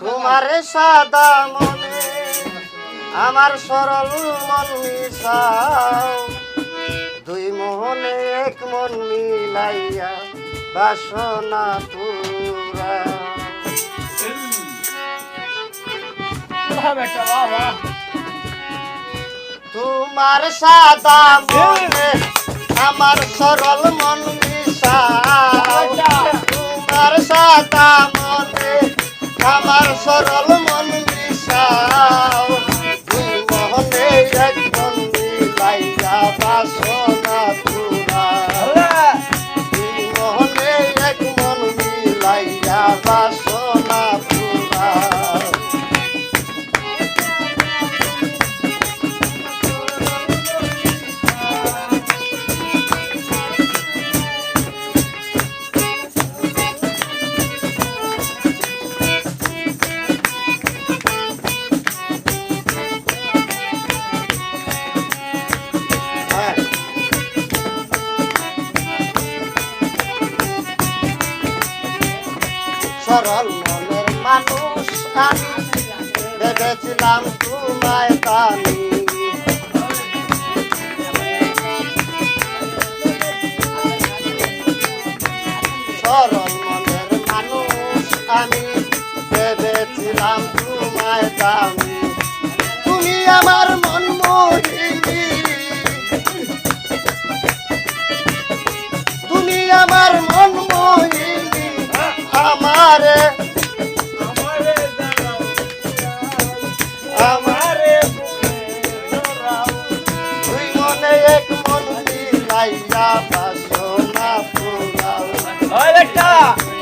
তোমার সাদা মনে আমার সরল মন মিশাও। দুই মোহনে এক মন মিলাইয়া বাসনা পুরা তোমার সাদা মনে আমার সরল মন সরল সরল মনের মানুষ ভেবেছিলাম তোমায় দামি সরল মনের মানুষ আমি। ভেবেছিলাম তোমায় তুমি আমার তোমার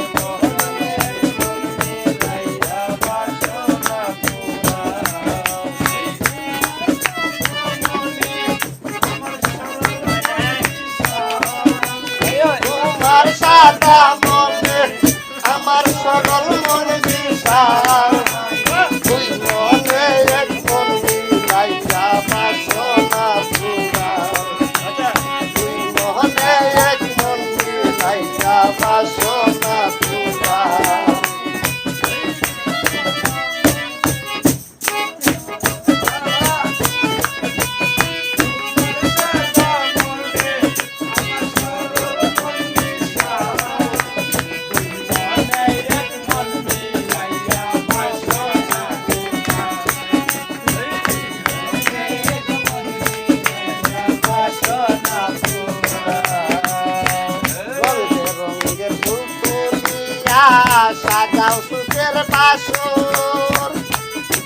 বাসর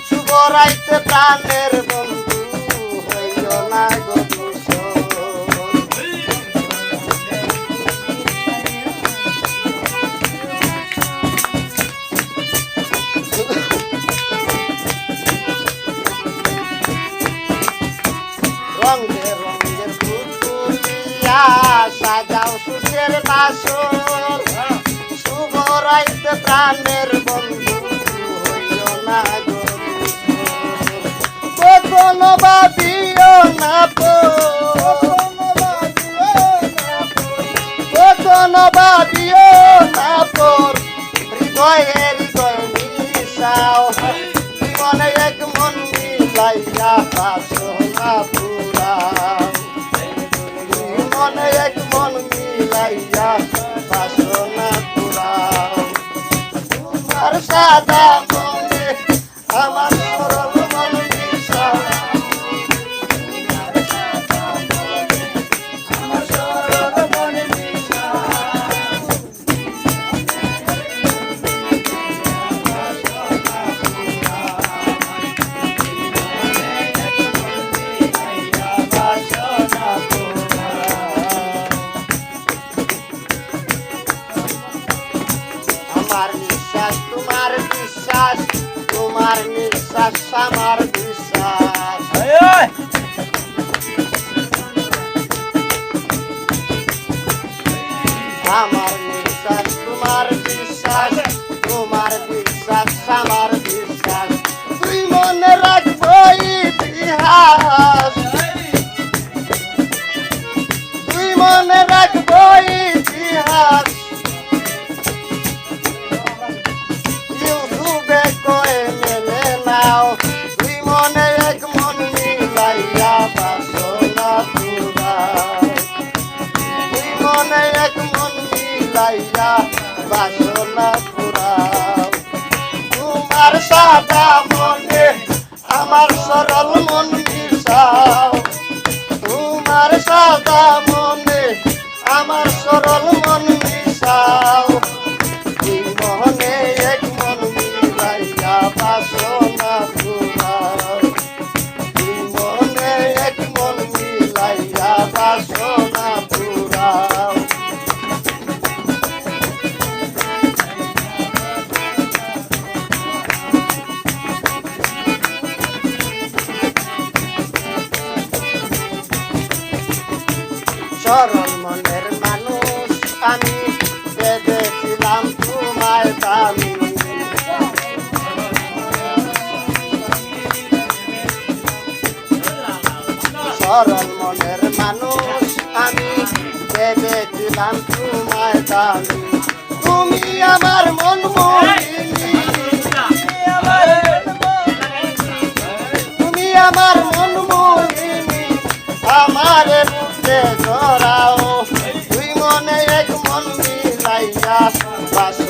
শুভ রাইতে প্রাণের বন্ধু হইল না গো। রঙে রঙের সাজাও সুখের বাসর শুভ রাইতে প্রাণের বন্ধু না গো কখনো ভাবিও না পো কখনো ভাবিও না পর হৃদয়ে হৃদয় মিশাও। জীবনে এক মন মিলাইয়া মিলাইয়া বাসনা পুরাও। বিশ্বাস তোমার নিঃশ্বাস আমার বিশ্বাস আমার মনে এক মন মিলাইয়া বাসনা পুরাও তোমার সাদা মনে আমার সরল মন মিশাও। তোমার সাদা সরল মনের মানুষ আমি। ভেবেছিলাম তোমায় দামি সরল মনের মানুষ আমি। ভেবেছিলাম তোমায় দামি তুমি আমার বুকে